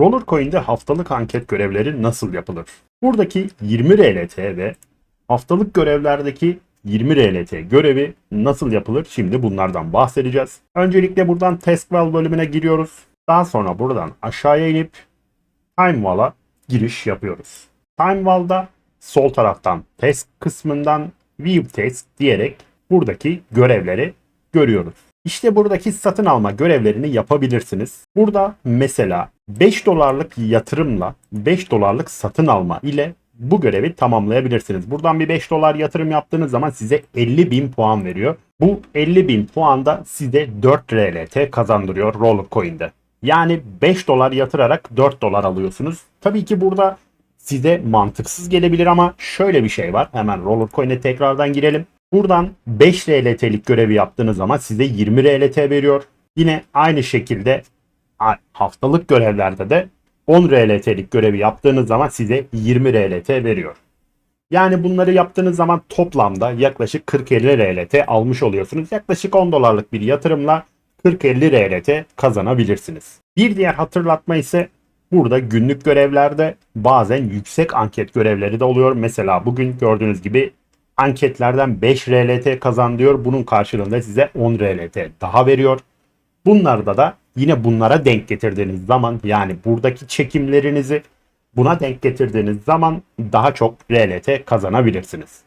Rollercoin'de haftalık anket görevleri nasıl yapılır? Buradaki 20 RLT ve haftalık görevlerdeki 20 RLT görevi nasıl yapılır? Şimdi bunlardan bahsedeceğiz. Öncelikle buradan Taskval bölümüne giriyoruz. Daha sonra buradan aşağıya inip Timewall'a giriş yapıyoruz. Timewall'da sol taraftan Task kısmından View Task diyerek buradaki görevleri görüyoruz. İşte buradaki satın alma görevlerini yapabilirsiniz. Burada mesela 5 dolarlık yatırımla 5 dolarlık satın alma ile bu görevi tamamlayabilirsiniz. Buradan bir 5 dolar yatırım yaptığınız zaman size 50 bin puan veriyor. Bu 50 bin puan da size 4 RLT kazandırıyor Rollercoin'de. Yani 5 dolar yatırarak 4 dolar alıyorsunuz. Tabii ki burada size mantıksız gelebilir ama şöyle bir şey var. Hemen Rollercoin'e tekrardan girelim. Buradan 5 RLT'lik görevi yaptığınız zaman size 20 RLT veriyor. Yine aynı şekilde haftalık görevlerde de 10 RLT'lik görevi yaptığınız zaman size 20 RLT veriyor. Yani bunları yaptığınız zaman toplamda yaklaşık 40-50 RLT almış oluyorsunuz. Yaklaşık 10 dolarlık bir yatırımla 40-50 RLT kazanabilirsiniz. Bir diğer hatırlatma ise burada günlük görevlerde bazen yüksek anket görevleri de oluyor. Mesela bugün gördüğünüz gibi anketlerden 5 RLT kazan diyor. Bunun karşılığında size 10 RLT daha veriyor. Bunlarda da yine bunlara denk getirdiğiniz zaman yani buradaki çekimlerinizi buna denk getirdiğiniz zaman daha çok RLT kazanabilirsiniz.